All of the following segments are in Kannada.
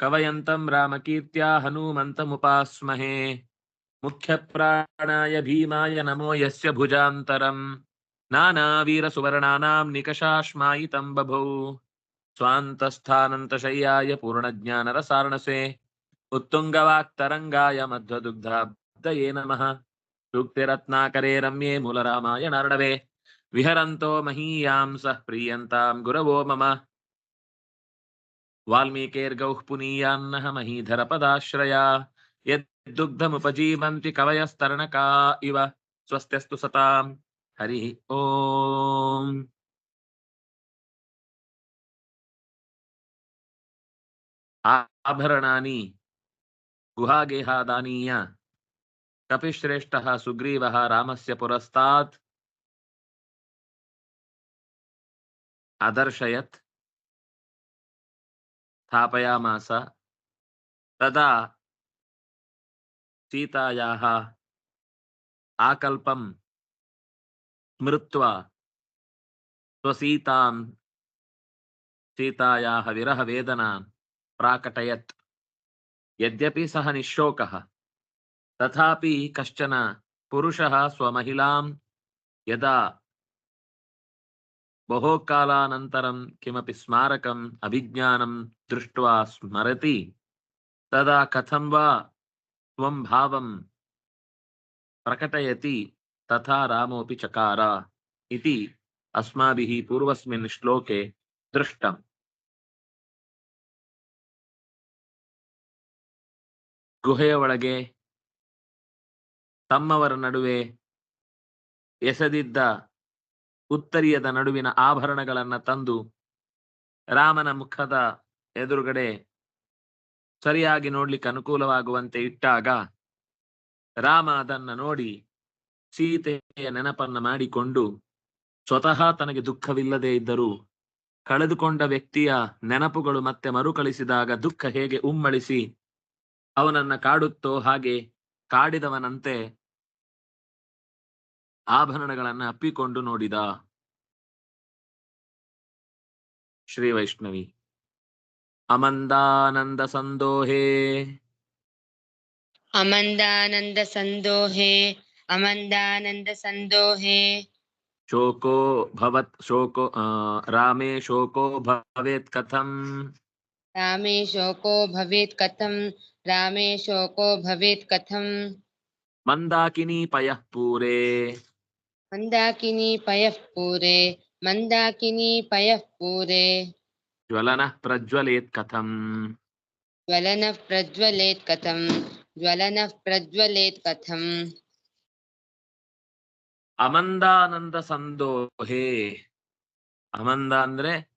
कवयन्तं रामकीर्त्या हनूमन्तमुपास्महे। मुख्यप्राणाय भीमाय नमो यस्य भुजान्तरम्। नानावीरसुवर्णानां निकषाश्मायितं बभौ। स्वान्तस्थानन्तशय्याय पूर्णज्ञानरसार्णसे। उत्तुङ्गवाक्तरङ्गाय मध्वदुग्धाब्दये नमः। सूक्तिरत्नाकरे रम्ये मूलरामाय नार्णवे। विहरन्तो महीयांसः प्रीयन्तां गुरवो मम। वाल्मीकेर्गौः पुनीयान्नः महीधरपदाश्रया यद्दुग्धमुपजीवन्ति कवयस्तरणका इव स्वस्त्यस्तु सताम्। हरिः ॐ आभरणानि, गुहागेहादानीय, कपिश्रेष्ठः सुग्रीवः रामस्य पुरस्तात्। अदर्शयत्। स्थापयामास तदा सीतायाः आकल्पं स्मृत्वा स्वसीतां सीतायाः विरहवेदनां प्राकटयत् यद्यपि सः निःशोकः तथापि कश्चन पुरुषः स्वमहिलां यदा बहोकालानन्तरं किमपि स्मारकम् अभिज्ञानं ದೃಷ್ಟ ಸ್ಮರತಿ ತದಾ ಕಥಂ ವಾ ತ್ವಂ ಭಾವಂ ಪ್ರಕಟಯತಿ ತಥಾ ರಾಮೋಪಿ ಚಕಾರ ಇತಿ ಅಸ್ಮಾಭಿಃ ಪೂರ್ವಸ್ಮಿನ್ ಶ್ಲೋಕೆ ದೃಷ್ಟಂ ಗುಹೆಯ ಒಳಗೆ ತಮ್ಮವರ ನಡುವೆ ಎಸೆದಿದ್ದ ಉತ್ತರಿಯದ ನಡುವಿನ ಆಭರಣಗಳನ್ನು ತಂದು ರಾಮನ ಮುಖದ ಎದುರುಗಡೆ ಸರಿಯಾಗಿ ನೋಡ್ಲಿಕ್ಕೆ ಅನುಕೂಲವಾಗುವಂತೆ ಇಟ್ಟಾಗ ರಾಮ ಅದನ್ನ ನೋಡಿ ಸೀತೆಯ ನೆನಪನ್ನ ಮಾಡಿಕೊಂಡು ಸ್ವತಃ ತನಗೆ ದುಃಖವಿಲ್ಲದೆ ಇದ್ದರೂ ಕಳೆದುಕೊಂಡ ವ್ಯಕ್ತಿಯ ನೆನಪುಗಳು ಮತ್ತೆ ಮರುಕಳಿಸಿದಾಗ ದುಃಖ ಹೇಗೆ ಉಮ್ಮಳಿಸಿ ಅವನನ್ನ ಕಾಡುತ್ತೋ ಹಾಗೆ ಕಾಡಿದವನಂತೆ ಆಭರಣಗಳನ್ನ ಅಪ್ಪಿಕೊಂಡು ನೋಡಿದ ಶ್ರೀ ವೈಷ್ಣವಿ. ಅಮಂದಾನಂದ ಸಂದೋಹೇ ಅಮಂದಾನಂದ ಸಂದೋಹೆ ಅಮಂದಾನಂದ ಸಂದೋಹೆ ಶೋಕೋ ಭವತ್ ಶೋಕೋ ಆ, ರಾಮೇ ಶೋಕೋ ಭವೇತ್ ಕಥಂ ರಾಮೇ ಶೋಕೋ ಭವೇತ್ ಕಥಂ ರಾಮೇ ಶೋಕೋ ಭವೇತ್ ಕಥಂ ಮಂದಾಕಿನಿ ಪಯಃ ಪೂರೇ ಮಂದಾಕಿನಿ ಪಯಃ ಪೂರೆ ಮಂದಾಕಿನಿ ಪಯಃ ಜ್ವಲನ ಪ್ರಜ್ವಲೇತ್ ಕಥಂ. ಜ್ವಲನ ಪ್ರಜ್ವಲೇತ್ ಕಥಂ. ಜ್ವಲನ ಪ್ರಜ್ವಲೇತ್ ಕಥಂ. ಅಮಂದಾನಂದ ಸಂದೋಹೇ. ಅಮಂದ ಅಂದ್ರೆ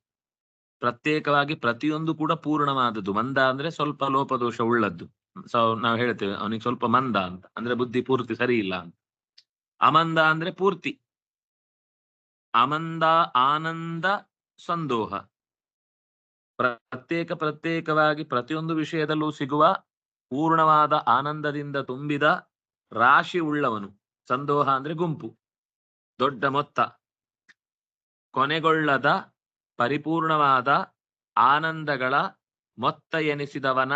ಪ್ರತ್ಯೇಕವಾಗಿ ಪ್ರತಿಯೊಂದು ಕೂಡ ಪೂರ್ಣವಾದದ್ದು. ಮಂದ ಅಂದ್ರೆ ಸ್ವಲ್ಪ ಲೋಪದೋಷ ಉಳ್ಳದ್ದು. ಸೊ ನಾವು ಹೇಳ್ತೇವೆ ಅವನಿಗೆ ಸ್ವಲ್ಪ ಮಂದ ಅಂತ. ಅಂದ್ರೆ ಬುದ್ಧಿ ಪೂರ್ತಿ ಸರಿ ಇಲ್ಲ ಅಂತ. ಅಮಂದ ಅಂದ್ರೆ ಪೂರ್ತಿ. ಅಮಂದ ಆನಂದ ಸಂದೋಹ. ಪ್ರತ್ಯೇಕ ಪ್ರತ್ಯೇಕವಾಗಿ ಪ್ರತಿಯೊಂದು ವಿಷಯದಲ್ಲೂ ಸಿಗುವ ಪೂರ್ಣವಾದ ಆನಂದದಿಂದ ತುಂಬಿದ ರಾಶಿ ಉಳ್ಳವನು. ಸಂದೋಹ ಅಂದ್ರೆ ಗುಂಪು. ದೊಡ್ಡ ಮೊತ್ತ. ಕೊನೆಗೊಳ್ಳದ ಪರಿಪೂರ್ಣವಾದ ಆನಂದಗಳ ಮೊತ್ತ ಎನಿಸಿದವನ,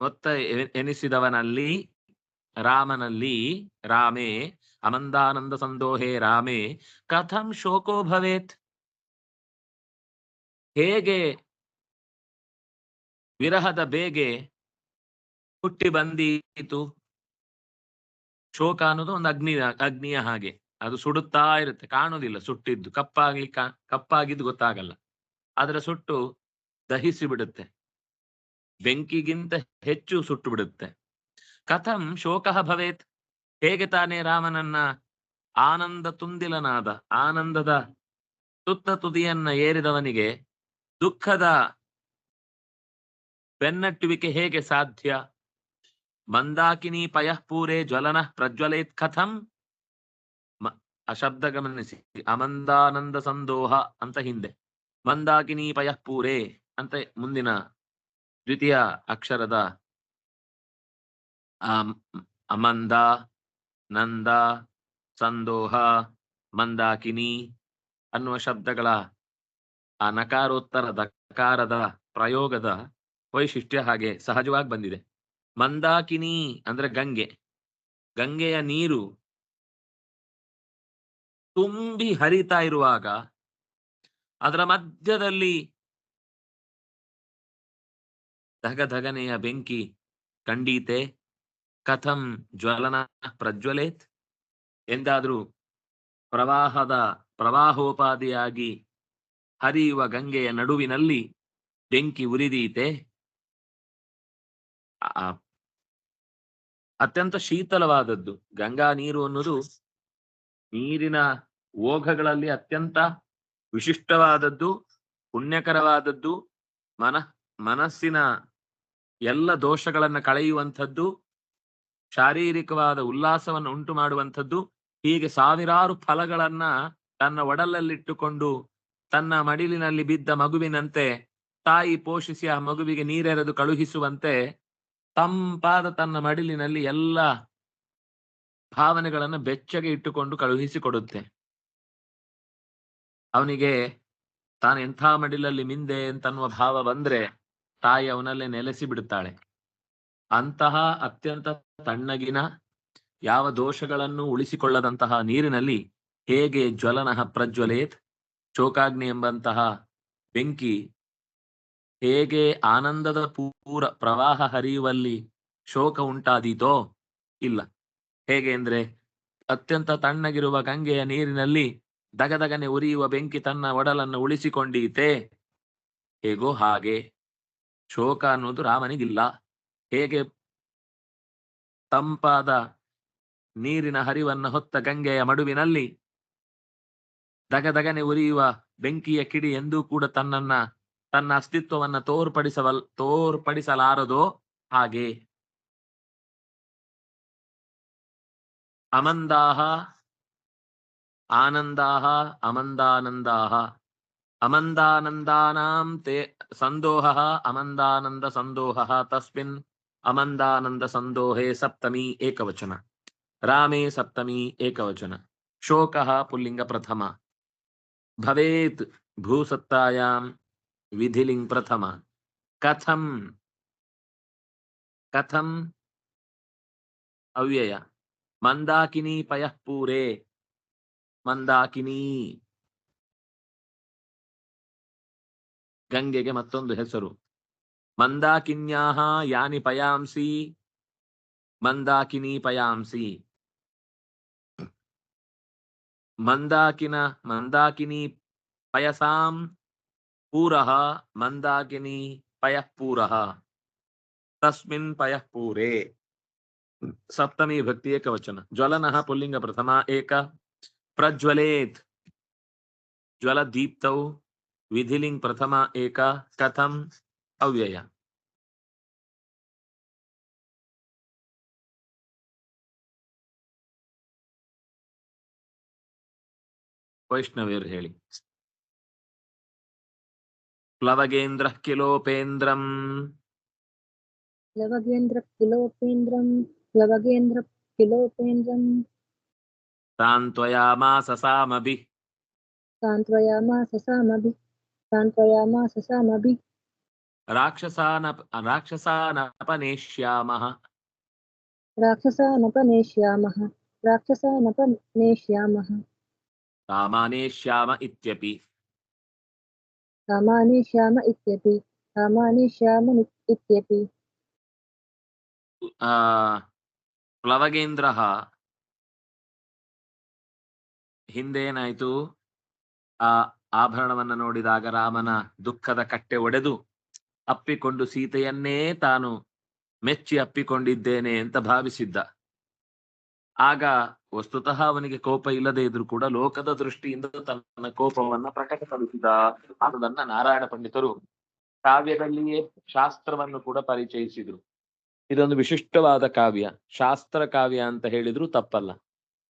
ಮೊತ್ತ ಎನಿಸಿದವನಲ್ಲಿ ರಾಮನಲ್ಲಿ ರಾಮೇ ಅಮಂದಾನಂದ ಸಂದೋಹೇ ರಾಮೇ, ಕಥಂ ಶೋಕೋ ಭವೇತ್. ಹೇಗೆ ವಿರಹದ ಬೇಗೆ ಹುಟ್ಟಿ ಬಂದೀತು? ಶೋಕ ಅನ್ನೋದು ಒಂದು ಅಗ್ನಿ, ಅಗ್ನಿಯ ಹಾಗೆ. ಅದು ಸುಡುತ್ತಾ ಇರುತ್ತೆ, ಕಾಣೋದಿಲ್ಲ ಸುಟ್ಟಿದ್ದು. ಕಪ್ಪಾಗ್ಲಿ ಕಪ್ಪಾಗಿದ್ದು ಗೊತ್ತಾಗಲ್ಲ. ಆದ್ರೆ ಸುಟ್ಟು ದಹಿಸಿ ಬಿಡುತ್ತೆ. ಬೆಂಕಿಗಿಂತ ಹೆಚ್ಚು ಸುಟ್ಟು ಬಿಡುತ್ತೆ. ಕಥಂ ಶೋಕ ಭವೇತ್. ಹೇಗೆ ತಾನೇ ರಾಮನನ್ನ ಆನಂದ ತುಂದಿಲನಾದ, ಆನಂದದ ತುತ್ತ ತುದಿಯನ್ನ ಏರಿದವನಿಗೆ ದುಃಖದ ಬೆನ್ನಟ್ಟುವಿಕೆ ಹೇಗೆ ಸಾಧ್ಯ? ಮಂದಾಕಿನಿ ಪಯಃಪೂರೆ ಜ್ವಲನ ಪ್ರಜ್ವಲೇತ್ ಕಥಂ. ಆ ಶಬ್ದ ಗಮನಿಸಿ. ಅಮಂದಾನಂದ ಸಂದೋಹ ಅಂತ ಹಿಂದೆ. ಮಂದಾಕಿನಿ ಪಯಃಪೂರೆ ಅಂತ ಮುಂದಿನ ದ್ವಿತೀಯ ಅಕ್ಷರದ. ಅಮಂದ, ನಂದ, ಸಂದೋಹ, ಮಂದಾಕಿನಿ ಅನ್ನುವ ಶಬ್ದಗಳ ಆ ನಕಾರೋತ್ತರ ದಕಾರದ ಪ್ರಯೋಗದ ವೈಶಿಷ್ಟ್ಯ ಹಾಗೆ ಸಹಜವಾಗಿ ಬಂದಿದೆ. ಮಂದಾಕಿನಿ ಅಂದ್ರೆ ಗಂಗೆ. ಗಂಗೆಯ ನೀರು ತುಂಬಿ ಹರಿತಾ ಇರುವಾಗ ಅದರ ಮಧ್ಯದಲ್ಲಿ ಧಗಧಗನೆಯ ಬೆಂಕಿ ಕಂಡೀತೆ ಕಥಂ ಜ್ವಲನ ಪ್ರಜ್ವಲೇತ್. ಎಂದಾದ್ರೂ ಪ್ರವಾಹದ ಪ್ರವಾಹೋಪಾದಿಯಾಗಿ ಹರಿಯುವ ಗಂಗೆಯ ನಡುವಿನಲ್ಲಿ ಬೆಂಕಿ ಉರಿದೀತೆ. ಅತ್ಯಂತ ಶೀತಲವಾದದ್ದು. ಗಂಗಾ ನೀರು ಅನ್ನೋದು ನೀರಿನ ಓಘಗಳಲ್ಲಿ ಅತ್ಯಂತ ವಿಶಿಷ್ಟವಾದದ್ದು, ಪುಣ್ಯಕರವಾದದ್ದು, ಮನ, ಮನಸ್ಸಿನ ಎಲ್ಲ ದೋಷಗಳನ್ನ ಕಳೆಯುವಂಥದ್ದು, ಶಾರೀರಿಕವಾದ ಉಲ್ಲಾಸವನ್ನು ಉಂಟು ಮಾಡುವಂಥದ್ದು ಹೀಗೆ ಸಾವಿರಾರು ಫಲಗಳನ್ನ ತನ್ನ ಒಡಲಲ್ಲಿಟ್ಟುಕೊಂಡು ತನ್ನ ಮಡಿಲಿನಲ್ಲಿ ಬಿದ್ದ ಮಗುವಿನಂತೆ ತಾಯಿ ಪೋಷಿಸಿ ಆ ಮಗುವಿಗೆ ನೀರೆರೆದು ಕಳುಹಿಸುವಂತೆ ತಂಪಾದ ತನ್ನ ಮಡಿಲಿನಲ್ಲಿ ಎಲ್ಲ ಭಾವನೆಗಳನ್ನು ಬೆಚ್ಚಗೆ ಇಟ್ಟುಕೊಂಡು ಕಳುಹಿಸಿಕೊಡುತ್ತೆ. ಅವನಿಗೆ ತಾನು ಎಂಥ ಮಡಿಲಲ್ಲಿ ಮಿಂದೆ ಅಂತನ್ನುವ ಭಾವ ಬಂದ್ರೆ ತಾಯಿ ಅವನಲ್ಲೇ ನೆಲೆಸಿ ಬಿಡುತ್ತಾಳೆ. ಅಂತಹ ಅತ್ಯಂತ ತಣ್ಣಗಿನ ಯಾವ ದೋಷಗಳನ್ನು ಉಳಿಸಿಕೊಳ್ಳದಂತಹ ನೀರಿನಲ್ಲಿ ಹೇಗೆ ಜ್ವಲನಃ ಪ್ರಜ್ವಲೇತ್? ಚೋಕಾಗ್ನಿ ಎಂಬಂತಹ ಬೆಂಕಿ ಹೇಗೆ ಆನಂದದ ಪೂರ ಪ್ರವಾಹ ಹರಿಯುವಲ್ಲಿ ಶೋಕ ಉಂಟಾದೀತೋ? ಇಲ್ಲ. ಹೇಗೆ ಅಂದ್ರೆ ಅತ್ಯಂತ ತಣ್ಣಗಿರುವ ಗಂಗೆಯ ನೀರಿನಲ್ಲಿ ದಗದಗನೆ ಉರಿಯುವ ಬೆಂಕಿ ತನ್ನ ಒಡಲನ್ನು ಉಳಿಸಿಕೊಂಡೀತೆ? ಹೇಗೋ ಹಾಗೆ. ಶೋಕ ಅನ್ನೋದು ರಾಮನಿಗಿಲ್ಲ. ಹೇಗೆ ತಂಪಾದ ನೀರಿನ ಹರಿವನ್ನು ಹೊತ್ತ ಗಂಗೆಯ ಮಡುವಿನಲ್ಲಿ ದಗದಗನೆ ಉರಿಯುವ ಬೆಂಕಿಯ ಕಿಡಿ ಎಂದೂ ಕೂಡ ತನ್ನನ್ನ, ತನ್ನ ಅಸ್ತಿತ್ವವನ್ನ ತೋರ್ಪಡಿಸವಲ್, ತೋರ್ಪಡಿಸಲಾರದೋ ಹಾಗೆ. ಅಮಂದಾಹ, ಆನಂದಾಹ, ಅಮಂದಾನಂದಾಹ. ಅಮಂದಾನಂದಾನಾಂ ತೇ ಸಂದೋಹ, ಅಮಂದಾನಂದ ಸಂದೋಹ ತಸ್ಮಿನ್ ಅಮಂದಾನಂದ ಸಂದೋಹೆ ಸಪ್ತಮಿ ಏಕವಚನ. ರಾಮೇ ಸಪ್ತಮಿ ಏಕವಚನ. ಶೋಕಃ ಪುಲ್ಲಿಂಗ ಪ್ರಥಮ. ಭವೇತ್ ಭೂಸತ್ತಾಯಾಂ ವಿಧಿಲಿಂಗ್ ಪ್ರಥಮ ಕಥಂ ಕಥಂ ಅವ್ಯಯ ಮಂದಾಕಿನಿ ಪಯಃ ಪೂರೆ ಮಂದಾಕಿನಿ ಗಂಗೆಗೆ ಮತ್ತೊಂದು ಹೆಸರು। ಮಂದಾಕಿನ್ಯಾಹ ಯಾನಿ ಪಯಾಂಸಿ ಮಂದಾಕಿನಿ ಪಯಾಂಸಿ ಮಂದಾಕಿನ ಮಂದಾಕಿನಿ ಪಯಸಾಂ ಪೂರಃ ಮಂದಾಕಿನಿ ಪಯಃ ಪೂರಃ ತಸ್ಮಿನ್ ಪಯಃ ಪೂರೆ ಸಪ್ತಮಿ ಭಕ್ತಿ ಏಕವಚನ ಜ್ವಲನಃ ಪುಲ್ಲಿಂಗ ಪ್ರಥಮ ಏಕ ಪ್ರಜ್ವಲೇತ್ ಜ್ವಲದೀಪ್ತೌ ವಿಧಿಲಿಂಗ್ ಪ್ರಥಮ ಏಕ ಕಥಂ ಅವ್ಯಯ वैष्णवीर है प्लवगेन्द्र किलोपेन्द्रम्। प्लवगेन्द्र किलोपेन्द्रम् प्लवगेन्द्र किलोपेन्द्रम्। सान्त्वयामाससामभिः सान्त्वयामाससामभिः सान्त्वयामाससामभिः राक्षसानपनेष्यामः। राक्षसानपनेष्यामः। राक्षसानपनेष्यामः। ರಾಕ್ಷಸಾನಪನೇಷ್ಯಾಮಃ राक्षसानपनेष्यामः राक्षसानपनेष्यामः ಸಾಮಾನೇಷ್ಯಾಮ ಇತ್ಯಪಿ सामानेष्याम इत्यपि सामानेष्याम इत्यपि ಆ ಪ್ಲವಗೇಂದ್ರ ಹಿಂದೇನಾಯ್ತು ಆ ಆಭರಣವನ್ನ ನೋಡಿದಾಗ ರಾಮನ ದುಃಖದ ಕಟ್ಟೆ ಒಡೆದು ಅಪ್ಪಿಕೊಂಡು ಸೀತೆಯನ್ನೇ ತಾನು ಮೆಚ್ಚಿ ಅಪ್ಪಿಕೊಂಡಿದ್ದೇನೆ ಅಂತ ಭಾವಿಸಿದ್ದ ಆಗ ವಸ್ತುತಃ ಅವನಿಗೆ ಕೋಪ ಇಲ್ಲದೆ ಇದ್ರೂ ಕೂಡ ಲೋಕದ ದೃಷ್ಟಿಯಿಂದ ತನ್ನ ಕೋಪವನ್ನ ಪ್ರಕಟಪಡಿಸಿದ ಅನ್ನೋದನ್ನ ನಾರಾಯಣ ಪಂಡಿತರು ಕಾವ್ಯದಲ್ಲಿಯೇ ಶಾಸ್ತ್ರವನ್ನು ಕೂಡ ಪರಿಚಯಿಸಿದ್ರು. ಇದೊಂದು ವಿಶಿಷ್ಟವಾದ ಕಾವ್ಯ, ಶಾಸ್ತ್ರ ಕಾವ್ಯ ಅಂತ ಹೇಳಿದ್ರು ತಪ್ಪಲ್ಲ.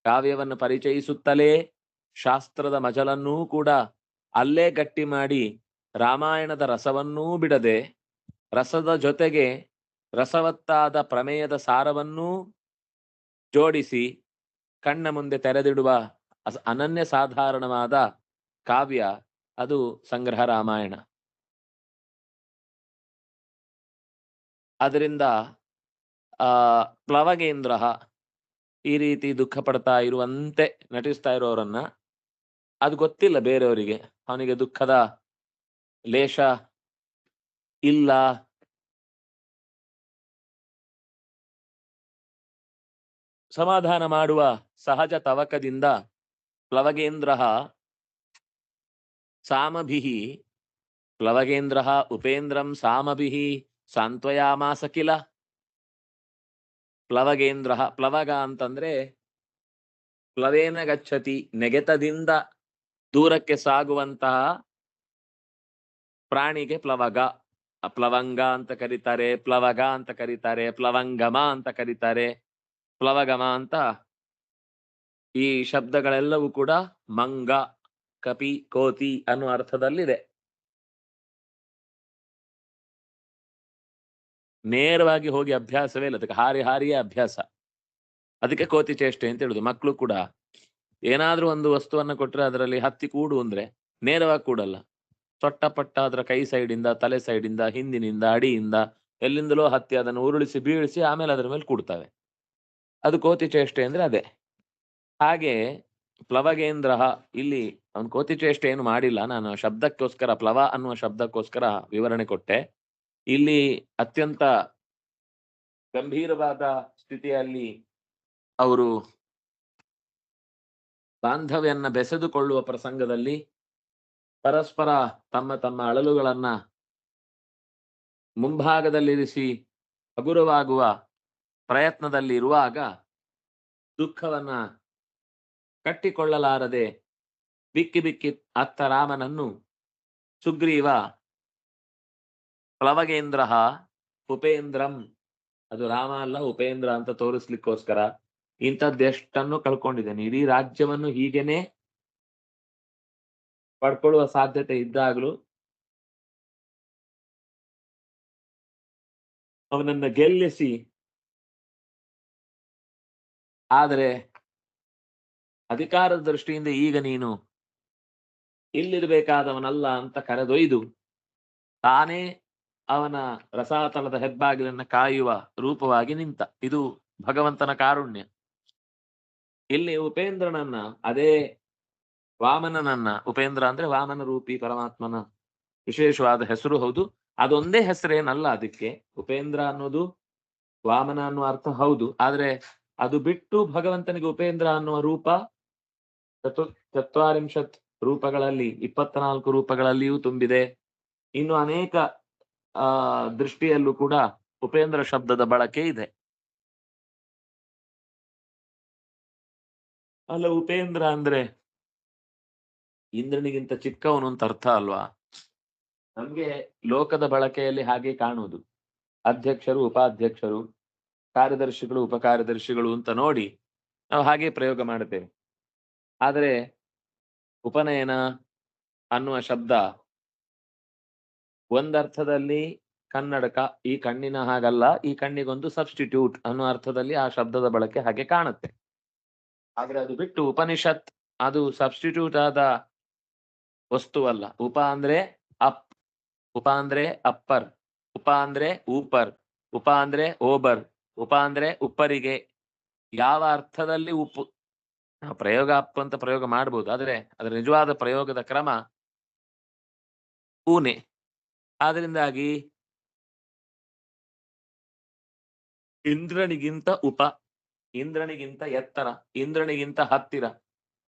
ಕಾವ್ಯವನ್ನು ಪರಿಚಯಿಸುತ್ತಲೇ ಶಾಸ್ತ್ರದ ಮಜಲನ್ನೂ ಕೂಡ ಅಲ್ಲೇ ಗಟ್ಟಿ ಮಾಡಿ ರಾಮಾಯಣದ ರಸವನ್ನೂ ಬಿಡದೆ ರಸದ ಜೊತೆಗೆ ರಸವತ್ತಾದ ಪ್ರಮೇಯದ ಸಾರವನ್ನೂ ಜೋಡಿಸಿ ಕಣ್ಣ ಮುಂದೆ ತೆರೆದಿಡುವ ಅನನ್ಯ ಸಾಧಾರಣವಾದ ಕಾವ್ಯ ಅದು ಸಂಗ್ರಹ ರಾಮಾಯಣ. ಅದರಿಂದ, ಆ, ಪ್ಲವಗೇಂದ್ರ ಈ ರೀತಿ ದುಃಖ ಪಡ್ತಾ ಇರುವಂತೆ ನಟಿಸ್ತಾ ಇರೋರನ್ನ, ಅದು ಗೊತ್ತಿಲ್ಲ ಬೇರೆಯವರಿಗೆ. ಅವನಿಗೆ ದುಃಖದ ಲೇಷ ಇಲ್ಲ. ಸಮಾಧಾನ ಮಾಡುವ ಸಹಜ ತವಕದಿಂದ ಪ್ಲವಗೇಂದ್ರ ಸಾಮಭಿಹಿ ಪ್ಲವಗೇಂದ್ರ ಉಪೇಂದ್ರಂ ಸಾಮಭಿಹಿ ಸಾಂತ್ವಯಾಮಾಸ ಕಿಲ. ಪ್ಲವಗೇಂದ್ರ ಪ್ಲವಗ ಅಂತಂದ್ರೆ ಪ್ಲವೇನ ಗಚ್ಚತಿ, ನೆಗೆತದಿಂದ ದೂರಕ್ಕೆ ಸಾಗುವಂತಹ ಪ್ರಾಣಿಗೆ ಪ್ಲವಗ. ಪ್ಲವಂಗ ಅಂತ ಕರೀತಾರೆ, ಪ್ಲವಗ ಅಂತ ಕರೀತಾರೆ, ಪ್ಲವಂಗಮ ಅಂತ ಕರೀತಾರೆ. ಪ್ಲವಗಮ ಅಂತ ಈ ಶಬ್ದಗಳೆಲ್ಲವೂ ಕೂಡ ಮಂಗ, ಕಪಿ, ಕೋತಿ ಅನ್ನುವ ಅರ್ಥದಲ್ಲಿದೆ. ನೇರವಾಗಿ ಹೋಗಿ ಅಭ್ಯಾಸವೇ ಇಲ್ಲ, ಅದಕ್ಕೆ ಹಾರಿ ಹಾರಿಯೇ ಅಭ್ಯಾಸ. ಅದಕ್ಕೆ ಕೋತಿ ಚೇಷ್ಟೆ ಅಂತ ಹೇಳುದು. ಮಕ್ಕಳು ಕೂಡ ಏನಾದ್ರೂ ಒಂದು ವಸ್ತುವನ್ನ ಕೊಟ್ಟರೆ ಅದರಲ್ಲಿ ಹತ್ತಿ ಕೂಡು ಅಂದ್ರೆ ನೇರವಾಗಿ ಕೂಡಲ್ಲ. ಸೊಟ್ಟ ಪಟ್ಟ ಅದರ ಕೈ ಸೈಡಿಂದ, ತಲೆ ಸೈಡಿಂದ, ಹಿಂದಿನಿಂದ, ಅಡಿಯಿಂದ, ಎಲ್ಲಿಂದಲೋ ಹತ್ತಿ ಅದನ್ನು ಉರುಳಿಸಿ, ಬೀಳಿಸಿ ಆಮೇಲೆ ಅದರ ಮೇಲೆ ಕೂಡ್ತವೆ. ಅದು ಕೋತಿ ಚೇಷ್ಟೆ ಅಂದ್ರೆ ಅದೇ. ಹಾಗೆ ಪ್ಲವಗೇಂದ್ರ ಇಲ್ಲಿ ಅವನು ಕೋತಿ ಚೇಷ್ಟೆ ಏನು ಮಾಡಿಲ್ಲ. ನಾನು ಶಬ್ದಕ್ಕೋಸ್ಕರ, ಪ್ಲವ ಅನ್ನುವ ಶಬ್ದಕ್ಕೋಸ್ಕರ ವಿವರಣೆ ಕೊಟ್ಟೆ. ಇಲ್ಲಿ ಅತ್ಯಂತ ಗಂಭೀರವಾದ ಸ್ಥಿತಿಯಲ್ಲಿ ಅವರು ಬಾಂಧವ್ಯನ್ನ ಬೆಸೆದುಕೊಳ್ಳುವ ಪ್ರಸಂಗದಲ್ಲಿ ಪರಸ್ಪರ ತಮ್ಮ ತಮ್ಮ ಅಳಲುಗಳನ್ನ ಮುಂಭಾಗದಲ್ಲಿರಿಸಿ ಹಗುರವಾಗುವ ಪ್ರಯತ್ನದಲ್ಲಿ ಇರುವಾಗ ದುಃಖವನ್ನ ಕಟ್ಟಿಕೊಳ್ಳಲಾರದೆ ಬಿಕ್ಕಿ ಬಿಕ್ಕಿ ಅತ್ತ ರಾಮನನ್ನು ಸುಗ್ರೀವ ಪ್ಲವಗೇಂದ್ರ ಉಪೇಂದ್ರಂ. ಅದು ರಾಮ ಅಲ್ಲ, ಉಪೇಂದ್ರ ಅಂತ ತೋರಿಸ್ಲಿಕ್ಕೋಸ್ಕರ ಇಂಥದ್ದೆಷ್ಟನ್ನು ಕಳ್ಕೊಂಡಿದ್ದೇನೆ. ಇಡೀ ರಾಜ್ಯವನ್ನು ಹೀಗೇನೆ ಪಡ್ಕೊಳ್ಳುವ ಸಾಧ್ಯತೆ ಇದ್ದಾಗಲೂ ಅವನನ್ನ ಗೆಲ್ಲಿಸಿ ಆದರೆ ಅಧಿಕಾರದ ದೃಷ್ಟಿಯಿಂದ ಈಗ ನೀನು ಇಲ್ಲಿರಬೇಕಾದವನಲ್ಲ ಅಂತ ಕರೆದೊಯ್ದು ತಾನೇ ಅವನ ರಸಾತಲದ ಹೆಬ್ಬಾಗಿಲನ್ನ ಕಾಯುವ ರೂಪವಾಗಿ ನಿಂತ. ಇದು ಭಗವಂತನ ಕಾರುಣ್ಯ. ಇಲ್ಲಿ ಉಪೇಂದ್ರನನ್ನ, ಅದೇ ವಾಮನನನ್ನ, ಉಪೇಂದ್ರ ಅಂದ್ರೆ ವಾಮನ ರೂಪಿ ಪರಮಾತ್ಮನ ವಿಶೇಷವಾದ ಹೆಸರು ಹೌದು. ಅದೊಂದೇ ಹೆಸರೇನಲ್ಲ ಅದಕ್ಕೆ. ಉಪೇಂದ್ರ ಅನ್ನೋದು ವಾಮನ ಅನ್ನುವ ಅರ್ಥ ಹೌದು. ಆದ್ರೆ ಅದು ಬಿಟ್ಟು ಭಗವಂತನಿಗೆ ಉಪೇಂದ್ರ ಅನ್ನುವ ರೂಪ ಚತು ಚತ್ವಾರಿಂಶತ್ ರೂಪಗಳಲ್ಲಿ ಇಪ್ಪತ್ನಾಲ್ಕು ರೂಪಗಳಲ್ಲಿಯೂ ತುಂಬಿದೆ. ಇನ್ನು ಅನೇಕ ದೃಷ್ಟಿಯಲ್ಲೂ ಕೂಡ ಉಪೇಂದ್ರ ಶಬ್ದದ ಬಳಕೆ ಇದೆ. ಅಲ್ಲ, ಉಪೇಂದ್ರ ಅಂದ್ರೆ ಇಂದ್ರನಿಗಿಂತ ಚಿಕ್ಕವನು ಅಂತ ಅರ್ಥ ಅಲ್ವಾ? ನಮ್ಗೆ ಲೋಕದ ಬಳಕೆಯಲ್ಲಿ ಹಾಗೆ ಕಾಣುವುದು. ಅಧ್ಯಕ್ಷರು, ಉಪಾಧ್ಯಕ್ಷರು ಕಾರ್ಯದರ್ಶಿಗಳು, ಉಪಕಾರ್ಯದರ್ಶಿಗಳು ಅಂತ ನೋಡಿ ನಾವು ಹಾಗೆ ಪ್ರಯೋಗ ಮಾಡುತ್ತೇವೆ. ಆದರೆ ಉಪನಯನ ಅನ್ನುವ ಶಬ್ದ ಒಂದರ್ಥದಲ್ಲಿ ಕನ್ನಡಕ, ಈ ಕಣ್ಣಿನ ಹಾಗಲ್ಲ, ಈ ಕಣ್ಣಿಗೊಂದು ಸಬ್ಸ್ಟಿಟ್ಯೂಟ್ ಅನ್ನೋ ಅರ್ಥದಲ್ಲಿ ಆ ಶಬ್ದದ ಬಳಕೆ ಹಾಗೆ ಕಾಣುತ್ತೆ. ಆದ್ರೆ ಅದು ಬಿಟ್ಟು ಉಪನಿಷತ್ ಅದು ಸಬ್ಸ್ಟಿಟ್ಯೂಟ್ ಆದ ವಸ್ತುವಲ್ಲ ಉಪ ಅಂದ್ರೆ ಅಪ್, ಉಪ ಅಂದ್ರೆ ಅಪ್ಪರ್, ಉಪ ಅಂದ್ರೆ ಊಪರ್ ಉಪ ಅಂದ್ರೆ ಓಬರ್ ಉಪ ಅಂದ್ರೆ ಉಪ್ಪರಿಗೆ ಯಾವ ಅರ್ಥದಲ್ಲಿ ಉಪ್ಪು? ಪ್ರಯೋಗ ಅಪ್ಪು ಅಂತ ಪ್ರಯೋಗ ಮಾಡ್ಬೋದು. ಆದರೆ ಅದರ ನಿಜವಾದ ಪ್ರಯೋಗದ ಕ್ರಮ ಊನೆ ಆದ್ರಿಂದಾಗಿ ಇಂದ್ರನಿಗಿಂತ ಉಪ, ಇಂದ್ರನಿಗಿಂತ ಎತ್ತರ, ಇಂದ್ರನಿಗಿಂತ ಹತ್ತಿರ,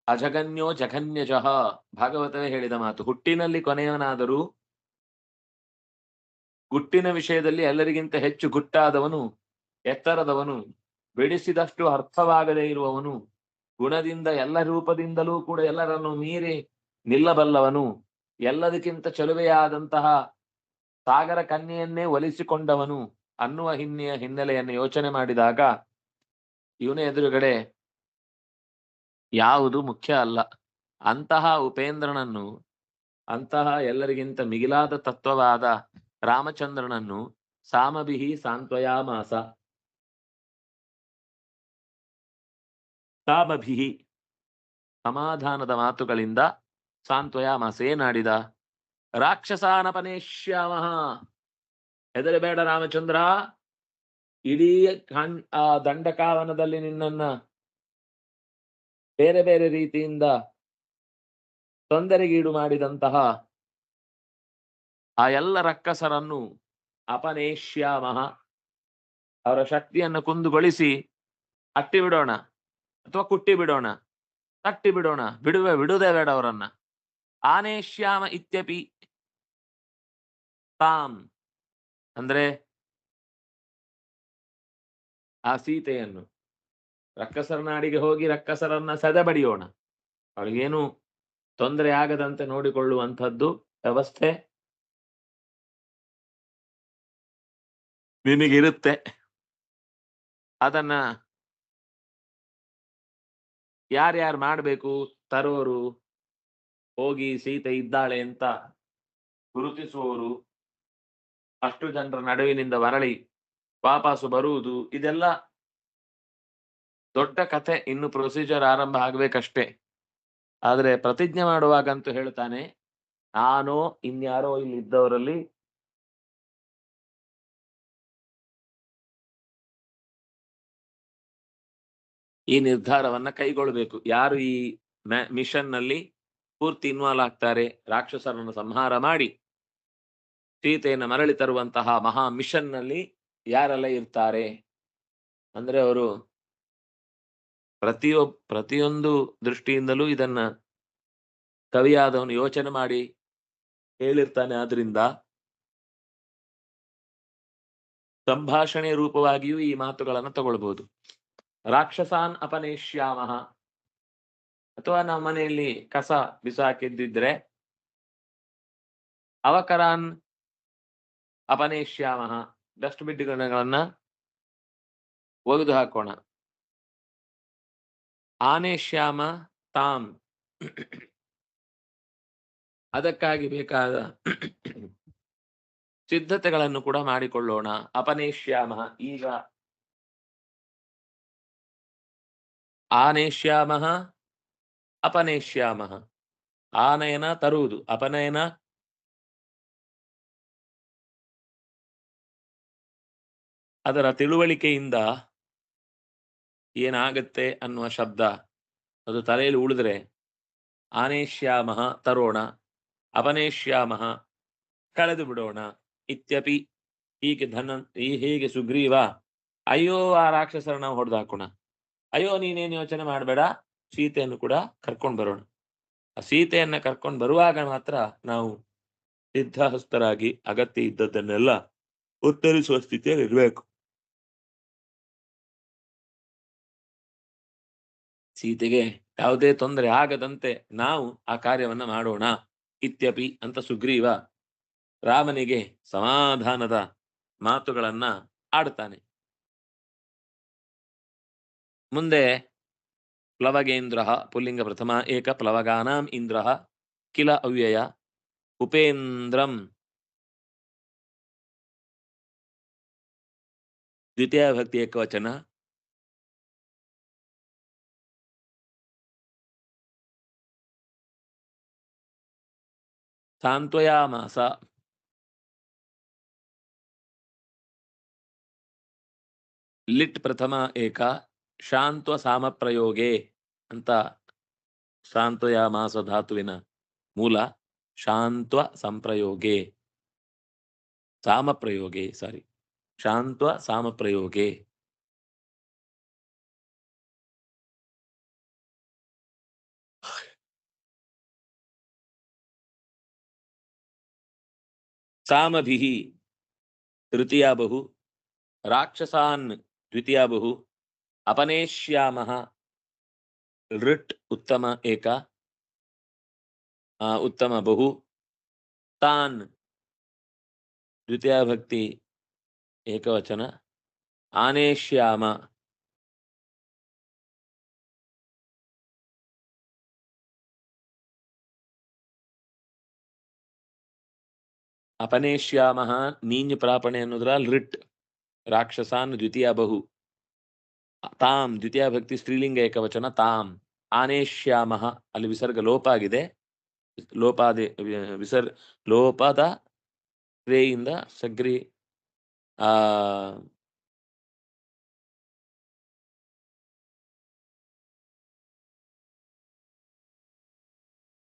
ಅಜಗನ್ಯೋ ಜಘನ್ಯಜಃ. ಭಾಗವತವೇ ಹೇಳಿದ ಮಾತು. ಹುಟ್ಟಿನಲ್ಲಿ ಕೊನೆಯವನಾದರೂ ಗುಟ್ಟಿನ ವಿಷಯದಲ್ಲಿ ಎಲ್ಲರಿಗಿಂತ ಹೆಚ್ಚು ಗುಟ್ಟಾದವನು ಎತ್ತರದವನು ಬಿಡಿಸಿದಷ್ಟು ಅರ್ಥವಾಗದೇ ಇರುವವನು, ಗುಣದಿಂದ ಎಲ್ಲ ರೂಪದಿಂದಲೂ ಕೂಡ ಎಲ್ಲರನ್ನು ಮೀರಿ ನಿಲ್ಲಬಲ್ಲವನು, ಎಲ್ಲದಕ್ಕಿಂತ ಚಲುವೆಯಾದಂತಹ ಸಾಗರ ಕನ್ಯೆಯನ್ನೇ ಒಲಿಸಿಕೊಂಡವನು ಅನ್ನುವ ಹಿನ್ನೆಯ ಹಿನ್ನೆಲೆಯನ್ನು ಯೋಚನೆ ಮಾಡಿದಾಗ, ಇವನ ಎದುರುಗಡೆ ಯಾವುದು ಮುಖ್ಯ ಅಲ್ಲ. ಅಂತಹ ಉಪೇಂದ್ರನನ್ನು, ಅಂತಹ ಎಲ್ಲರಿಗಿಂತ ಮಿಗಿಲಾದ ತತ್ವವಾದ ರಾಮಚಂದ್ರನನ್ನು ಸಾಮಭಿಹಿ ಸಾಂತ್ವಯಾಮಾಸ ಸಾಮಭಿಹಿ ಸಮಾಧಾನದ ಮಾತುಗಳಿಂದ ಸಾಂತ್ವಯಾಮ ಸೇನಾಡಿದ ರಾಕ್ಷಸಾನಪನೇಶ್ಯಾಮಃ ಹೆದರಬೇಡ ರಾಮಚಂದ್ರ! ಇಡೀ ಆ ದಂಡಕಾವನದಲ್ಲಿ ನಿನ್ನನ್ನ ಬೇರೆ ಬೇರೆ ರೀತಿಯಿಂದ ತೊಂದರೆಗೀಡು ಮಾಡಿದಂತಹ ಆ ಎಲ್ಲ ರಕ್ಕಸರನ್ನು ಅಪನೇಶ್ಯಾಮಹ ಅವರ ಶಕ್ತಿಯನ್ನು ಕುಂದುಗೊಳಿಸಿ ಅಟ್ಟಿ ಬಿಡೋಣ ಅಥವಾ ಕುಟ್ಟಿ ಬಿಡೋಣ, ತಟ್ಟಿ ಬಿಡೋಣ, ಬಿಡುವೆ, ಬಿಡುವುದೇ ಬೇಡ ಅವರನ್ನ. ಆನೇಶ್ಯಾಮ ಇತ್ಯಪಿ ತಾಮ್ ಅಂದ್ರೆ ಆ ಸೀತೆಯನ್ನು. ರಕ್ಕಸರ ನಾಡಿಗೆ ಹೋಗಿ ರಕ್ಕಸರನ್ನ ಸದೆಬಡಿಯೋಣ. ಅವಳಿಗೇನು ತೊಂದರೆ ಆಗದಂತೆ ನೋಡಿಕೊಳ್ಳುವಂಥದ್ದು ವ್ಯವಸ್ಥೆ ನಿನಗಿರುತ್ತೆ ಅದನ್ನ ಯಾರ್ಯಾರು ಮಾಡಬೇಕು ತರೋರು, ಹೋಗಿ ಸೀತೆ ಇದ್ದಾಳೆ ಅಂತ ಗುರುತಿಸುವವರು, ಅಷ್ಟು ಜನರ ನಡುವಿನಿಂದ ಮರಳಿ ವಾಪಸ್ಸು ಬರುವುದು, ಇದೆಲ್ಲ ದೊಡ್ಡ ಕಥೆ. ಇನ್ನು ಪ್ರೊಸೀಜರ್ ಆರಂಭ ಆಗ್ಬೇಕಷ್ಟೇ. ಆದ್ರೆ ಪ್ರತಿಜ್ಞೆ ಮಾಡುವಾಗಂತೂ ಹೇಳ್ತಾನೆ, ನಾನೋ ಇನ್ಯಾರೋ ಇಲ್ಲಿ ಇದ್ದವರಲ್ಲಿ ಈ ನಿರ್ಧಾರವನ್ನ ಕೈಗೊಳ್ಳಬೇಕು. ಯಾರು ಈ ಮಿಷನ್ನಲ್ಲಿ ಪೂರ್ತಿ ಇನ್ವಾಲ್ವ್ ಆಗ್ತಾರೆ, ರಾಕ್ಷಸರನ್ನು ಸಂಹಾರ ಮಾಡಿ, ಸೀತೆಯನ್ನು ಮರಳಿ ತರುವಂತಹ ಮಹಾ ಮಿಷನ್ನಲ್ಲಿ ಯಾರೆಲ್ಲ ಇರ್ತಾರೆ? ಅಂದ್ರೆ ಅವರು ಪ್ರತಿಯೊಬ್ ಪ್ರತಿಯೊಂದು ದೃಷ್ಟಿಯಿಂದಲೂ ಇದನ್ನ ಕವಿಯಾದವನು ಯೋಚನೆ ಮಾಡಿ ಹೇಳಿರ್ತಾನೆ ಆದ್ರಿಂದ ಸಂಭಾಷಣೆ ರೂಪವಾಗಿಯೂ ಈ ಮಾತುಗಳನ್ನು ತಗೊಳ್ಬಹುದು ರಾಕ್ಷಸಾನ್ ಅಪನೇಶ್ಯಾಮಃ. ಅಥವಾ ನಮ್ಮ ಮನೆಯಲ್ಲಿ ಕಸ ಬಿಸಾಕಿದ್ದಿದ್ರೆ ಅವಕರಾನ್ ಅಪನೇಷ್ಯಾಮ ಡಸ್ಟ್ ಬಿಡ್ಗಳನ್ನ ಒಗೆದು ಹಾಕೋಣ. ಆನೇಶ್ಯಾಮ ತಾಮ್ ಅದಕ್ಕಾಗಿ ಬೇಕಾದ ಸಿದ್ಧತೆಗಳನ್ನು ಕೂಡ ಮಾಡಿಕೊಳ್ಳೋಣ. ಅಪನೇಶ್ಯಾಮ ಈಗ ಆನೇಶ್ಯಾಮ ಅಪನೇಷ್ಯಾಮಹ ಆನಯನ ತರುವುದು, ಅಪನಯನ ಅದರ ತಿಳುವಳಿಕೆಯಿಂದ ಏನಾಗತ್ತೆ ಅನ್ನುವ ಶಬ್ದ ಅದು ತಲೆಯಲ್ಲಿ ಉಳಿದ್ರೆ ಆನೇಶ್ಯಾಮಃ ತರೋಣ ಅಪನೇಶ್ಯಾಮಃ ಕಳೆದು ಬಿಡೋಣ ಇತ್ಯಪಿ ಹೀಗೆ ಧನ, ಈ ಹೀಗೆ ಸುಗ್ರೀವ, ಅಯ್ಯೋ ಆ ರಾಕ್ಷಸರ ನಾವು ಹೊಡೆದು ಹಾಕೋಣ ಅಯ್ಯೋ, ನೀನೇನು ಯೋಚನೆ ಮಾಡಬೇಡ. ಸೀತೆಯನ್ನು ಕೂಡ ಕರ್ಕೊಂಡು ಬರೋಣ. ಆ ಸೀತೆಯನ್ನ ಕರ್ಕೊಂಡು ಬರುವಾಗ ಮಾತ್ರ ನಾವು ಸಿದ್ಧಹಸ್ತರಾಗಿ ಅಗತ್ಯ ಇದ್ದದ್ದನ್ನೆಲ್ಲ ಉತ್ತರಿಸುವ ಸ್ಥಿತಿಯಲ್ಲಿ ಇರಬೇಕು. ಸೀತೆಗೆ ಯಾವುದೇ ತೊಂದರೆ ಆಗದಂತೆ ನಾವು ಆ ಕಾರ್ಯವನ್ನ ಮಾಡೋಣ. ಇತ್ಯಪಿ ಅಂತ ಸುಗ್ರೀವ ರಾಮನಿಗೆ ಸಮಾಧಾನದ ಮಾತುಗಳನ್ನ ಆಡ್ತಾನೆ ಮುಂದೆ ಪ್ಲವಗೇಂದ್ರ ಪುಲ್ಲಿಂಗ ಪ್ರಥಮ ಏಕ ಪ್ಲವಗಾನಾಂ ಇಂದ್ರ ಕಿಲ ಅವ್ಯಯ ಉಪೇಂದ್ರಂ ದ್ವಿತೀಯ ಭಕ್ತಿ ಏಕವಚನ ಸಾಂತ್ವಯಾಮಾಸ ಲಿಟ್ ಪ್ರಥಮ ಏಕ ಶಾಂತ್ವ ಸಾಮಪ್ರಯೋಗೆ ಅಂತ ಶಾಂತಯಾಮಾಸ ಧಾತುವಿನ ಮೂಲ ಶಾಂತ್ವ ಸಂಪ್ರಯೋಗೆ. ಸಾಮಪ್ರಯೋಗೆ, ಸಾರಿ. ಶಾಂತ್ವ ಸಾಮಪ್ರಯೋಗೆ. ಸಾಮಭಿಹಿ ತೃತೀಯ ಬಹು, ರಾಕ್ಷಸಾನ್ ದ್ವಿತೀಯ ಬಹು. अपनेश्यामः ऋट् उत्तम एक। उत्तम बहु। तान्। द्वितीया भक्ति एकवचन। आनेष्याम। अपनेष्यामः, नीञ् प्रापणे अनुद्रा लिट् राक्षसान् द्वितीया बहु। ತಾಮ್ ದ್ವಿತೀಯ ಭಕ್ತಿ ಸ್ತ್ರೀಲಿಂಗ ಏಕವಚನ ತಾಮ್ ಆನೇಶ್ಯಾಮಃ ಅಲ್ಲಿ ವಿಸರ್ಗ ಲೋಪ ಆಗಿದೆ. ಲೋಪಾದಿ ವಿಸರ್, ಲೋಪದ ಕ್ರಿಯೆಯಿಂದ ಸಗ್ರಿ, ಆ,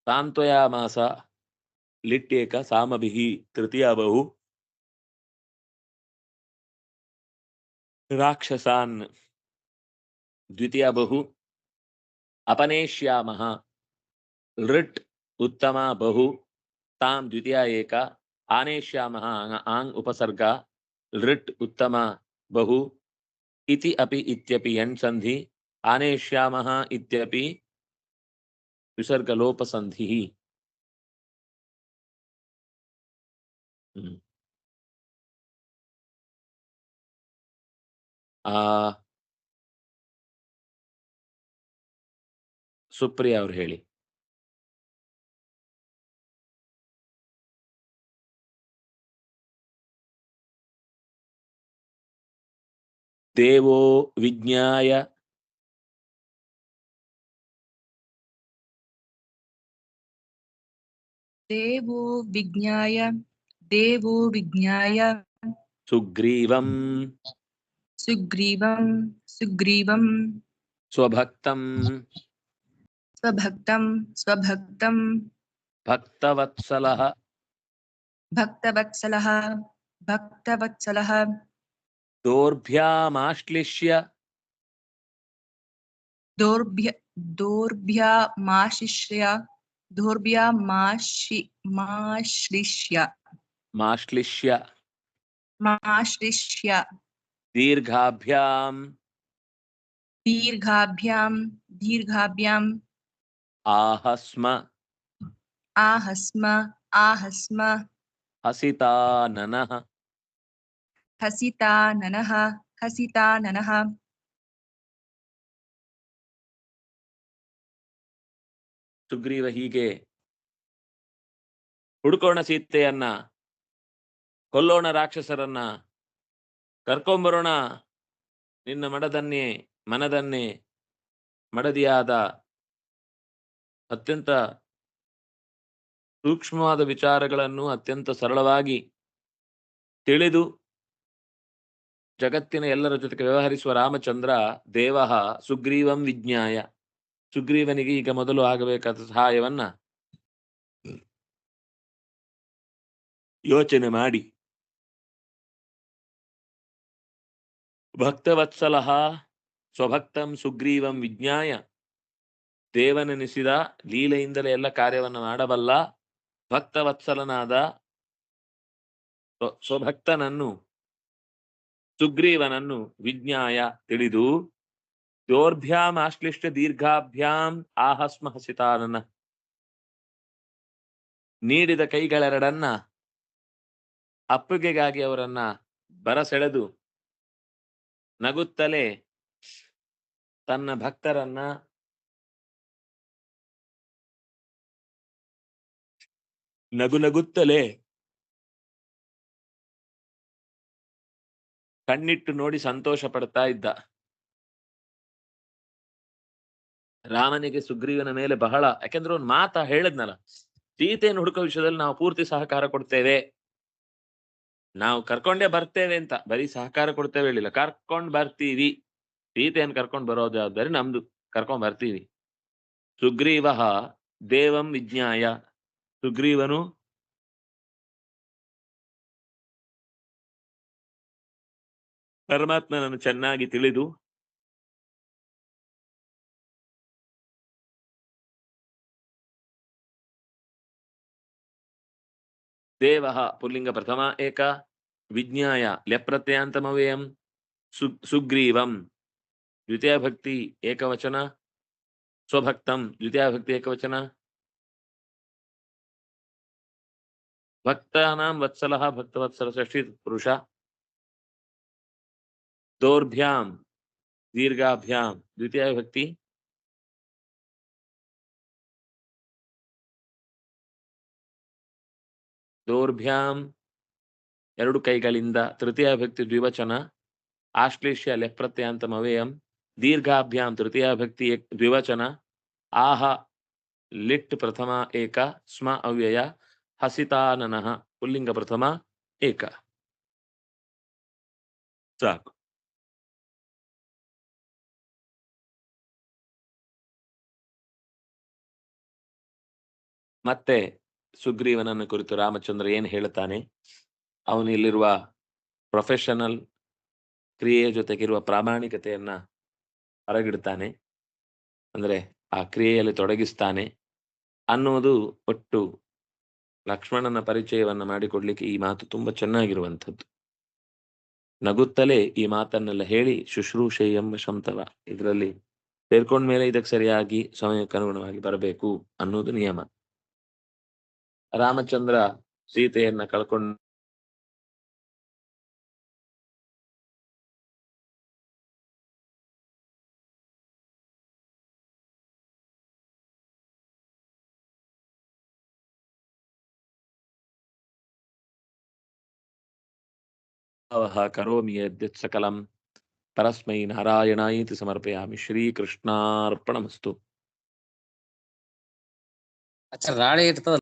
ತಾಂತ್ವಯಾಮಾಸ ಲಿಟ್ಟೇಕ ಸಾಮಭಿಹಿ, ತೃತೀಯ ಬಹು, ರಾಕ್ಷಸಾನ್. ದ್ವಿತೀಯ ಬಹು ಅಪನೇಷ್ಯಾಮಃ ಲೃಟ್ ಉತ್ತಮ ಬಹು ತಾಂ ದ್ವಿತೀಯ ಏಕ ಆನೇಷ್ಯಾಮಃ ಆಂಗ್- ಆಂಗ್ ಉಪಸರ್ಗ ಲೃಟ್ ಉತ್ತಮ ಬಹು ಇತಿ ಅಪಿ ಇತ್ಯಪಿ ಯಣ್ ಸಂಧಿ ಆನೇಷ್ಯಾಮಃ ಇತ್ಯಪಿ ವಿಸರ್ಗಲೋಪಸಂಧಿ सुप्रिया और हेली देवो विज्ञाय देवो विज्ञाय देवो विज्ञाय सुग्रीवम सुग्रीवम सुग्रीवम स्वभक्तम स्वभक्तम स्वभक्तम। भक्तवत्सलः। भक्तवत्सलः भक्तवत्सलः। दोर्भ्यामाश्लिष्य। दोर्भ्य दोर्भ्यामाशिश्रिय दोर्भ्यामाशि माश्लिष्य। माश्लिष्य। माश्लिष्य। दीर्घाभ्यां दीर्घाभ्यां दीर्घाभ्यां ಆಹಸ್ಮ आहस्म आहस्म ಹಸಿತಾನನಃ हसिताननः हसिताननः ಸುಗ್ರೀವ ಹೀಗೆ ಹುಡುಕೋಣ ಸೀತೆಯನ್ನ ಕೊಲ್ಲೋಣ ರಾಕ್ಷಸರನ್ನ ಕರ್ಕೊಂಬರೋಣ ನಿನ್ನ ಮಡದನ್ನೇ ಮನದನ್ನೇ ಮಡದಿಯಾದ ಅತ್ಯಂತ ಸೂಕ್ಷ್ಮವಾದ ವಿಚಾರಗಳನ್ನು ಅತ್ಯಂತ ಸರಳವಾಗಿ ತಿಳಿದು ಜಗತ್ತಿನ ಎಲ್ಲರ ಜೊತೆಗೆ ವ್ಯವಹರಿಸುವ ರಾಮಚಂದ್ರ ದೇವ ಸುಗ್ರೀವಂ ವಿಜ್ಞಾಯ. ಸುಗ್ರೀವನಿಗೆ ಈಗ ಮೊದಲು ಆಗಬೇಕಾದ ಸಹಾಯವನ್ನ ಯೋಚನೆ ಮಾಡಿ. ಭಕ್ತವತ್ಸಲಹ ಸ್ವಭಕ್ತಂ ಸುಗ್ರೀವಂ ವಿಜ್ಞಾಯ. ದೇವನೆನಿಸಿದ ಲೀಲೆಯಿಂದಲೇ ಎಲ್ಲ ಕಾರ್ಯವನ್ನು ಮಾಡಬಲ್ಲ ಭಕ್ತವತ್ಸಲನಾದ ಸ್ವ- ಸ್ವಭಕ್ತನನ್ನು ಸುಗ್ರೀವನನ್ನು ವಿಜ್ಞಾಯ ತಿಳಿದು ದೋರ್ಭ್ಯಾಂ ಆಶ್ಲಿಷ್ಟ ದೀರ್ಘಾಭ್ಯಾಂ ಆಹಸ್ಮ ಹಸಿತಾನನ ನೀಡಿದ ಕೈಗಳೆರಡನ್ನ ಅಪ್ಪುಗೆಗಾಗಿ ಅವರನ್ನ ಬರಸೆಳೆದು ನಗುತ್ತಲೇ ತನ್ನ ಭಕ್ತರನ್ನ ನಗು ನಗುತ್ತಲೇ ಕಣ್ಣಿಟ್ಟು ನೋಡಿ ಸಂತೋಷ ಪಡ್ತಾ ಇದ್ದ. ರಾಮನಿಗೆ ಸುಗ್ರೀವನ ಮೇಲೆ ಬಹಳ, ಯಾಕೆಂದ್ರೆ ಒಂದು ಮಾತ ಹೇಳದ್ನಲ್ಲ, ಸೀತೆಯನ್ನು ಹುಡುಕೋ ವಿಷಯದಲ್ಲಿ ನಾವು ಪೂರ್ತಿ ಸಹಕಾರ ಕೊಡ್ತೇವೆ. ನಾವು ಕರ್ಕೊಂಡೇ ಬರ್ತೇವೆ ಅಂತ, ಬರೀ ಸಹಕಾರ ಕೊಡ್ತೇವೆ ಹೇಳಿಲ್ಲ, ಕರ್ಕೊಂಡ್ ಬರ್ತೀವಿ. ಸೀತೆಯನ್ನು ಕರ್ಕೊಂಡ್ ಬರೋ ಜವಾಬ್ದಾರಿ ನಮ್ದು, ಕರ್ಕೊಂಡ್ ಬರ್ತೀವಿ. ಸುಗ್ರೀವ ದೇವಂ ವಿಜ್ಞಾಯ. ಸುಗ್ರೀವನು ಪರಮಾತ್ಮನನ್ನು ಚೆನ್ನಾಗಿ ತಿಳಿದು ದೇವ ಪುಲ್ಲಿಂಗ ಪ್ರಥಮ ಏಕ ವಿಜ್ಞಾಯ ಲೆಪ್ರತ್ಯಯಾಂತಮವ್ಯಯಂ ಸು ಸುಗ್ರೀವಂ ದ್ವಿತೀಯ ಭಕ್ತಿ ಏಕವಚನ ಸ್ವಭಕ್ತಂ ದ್ವಿತೀಯ ಭಕ್ತಿ ಏಕವಚನ ಭಕ್ತಾನಾಂ ವತ್ಸಲಃ ಭಕ್ತವತ್ಸಲ ಷಷ್ಠಿ ಪುರುಷ ದೌರ್ಭ್ಯಾಂ ದೀರ್ಘಾಭ್ಯಾಂ ದ್ವಿತೀಯ ಭಕ್ತಿ ದೌರ್ಭ್ಯಾಂ ಎರಡು ಕೈಗಳಿಂದ ತೃತೀಯ ಭಕ್ತಿ ದ್ವಿವಚನ, ಆಶ್ಲೇಷ್ಯ ಲೆಪ್ರತ್ಯಾಂತಂ ಅವ್ಯಯಂ ದೀರ್ಘಾಭ್ಯಾಂ ತೃತೀಯ ಭಕ್ತಿ ಏಕ್- ದ್ವಿವಚನ, ಆಹ, ಲಿಟ್ ಪ್ರಥಮ ಏಕ, ಸ್ಮ ಅವ್ಯಯ ಹಸಿತಾನನಃ ಪುಲ್ಲಿಂಗ ಪ್ರಥಮ ಏಕ. ಸಾಕು. ಮತ್ತೆ ಸುಗ್ರೀವನನ್ನು ಕುರಿತು ರಾಮಚಂದ್ರ ಏನ್ ಹೇಳುತ್ತಾನೆ? ಅವನು ಇಲ್ಲಿರುವ ಪ್ರೊಫೆಷನಲ್ ಕ್ರಿಯೆಯ ಜೊತೆಗಿರುವ ಪ್ರಾಮಾಣಿಕತೆಯನ್ನ ಹೊರಗಿಡ್ತಾನೆ ಅಂದ್ರೆ ಆ ಕ್ರಿಯೆಯಲ್ಲಿ ತೊಡಗಿಸ್ತಾನೆ ಅನ್ನುವುದು ಒಟ್ಟು ಲಕ್ಷ್ಮಣನ ಪರಿಚಯವನ್ನ ಮಾಡಿಕೊಡ್ಲಿಕ್ಕೆ ಈ ಮಾತು ತುಂಬಾ ಚೆನ್ನಾಗಿರುವಂಥದ್ದು. ನಗುತ್ತಲೇ ಈ ಮಾತನ್ನೆಲ್ಲ ಹೇಳಿ ಶುಶ್ರೂಷೆ ಎಂಬ ಶಂತವ. ಇದರಲ್ಲಿ ಸೇರ್ಕೊಂಡ್ಮೇಲೆ ಇದಕ್ಕೆ ಸರಿಯಾಗಿ ಸಮಯಕ್ಕೆ ಅನುಗುಣವಾಗಿ ಬರಬೇಕು ಅನ್ನೋದು ನಿಯಮ. ರಾಮಚಂದ್ರ ಸೀತೆಯನ್ನ ಕಳ್ಕೊಂಡು ಕರೋಮಿ ಯದ್ಯತ್ ಸಕಲಂ ಪರಸ್ಮೈ ನಾರಾಯಣಾಯಿತಿ ಸಮರ್ಪಯಾಮಿ ಶ್ರೀಕೃಷ್ಣಾರ್ಪಣಮಸ್ತು ಅಚ್ಚ ರಾಳೆ ಇರ್ತದ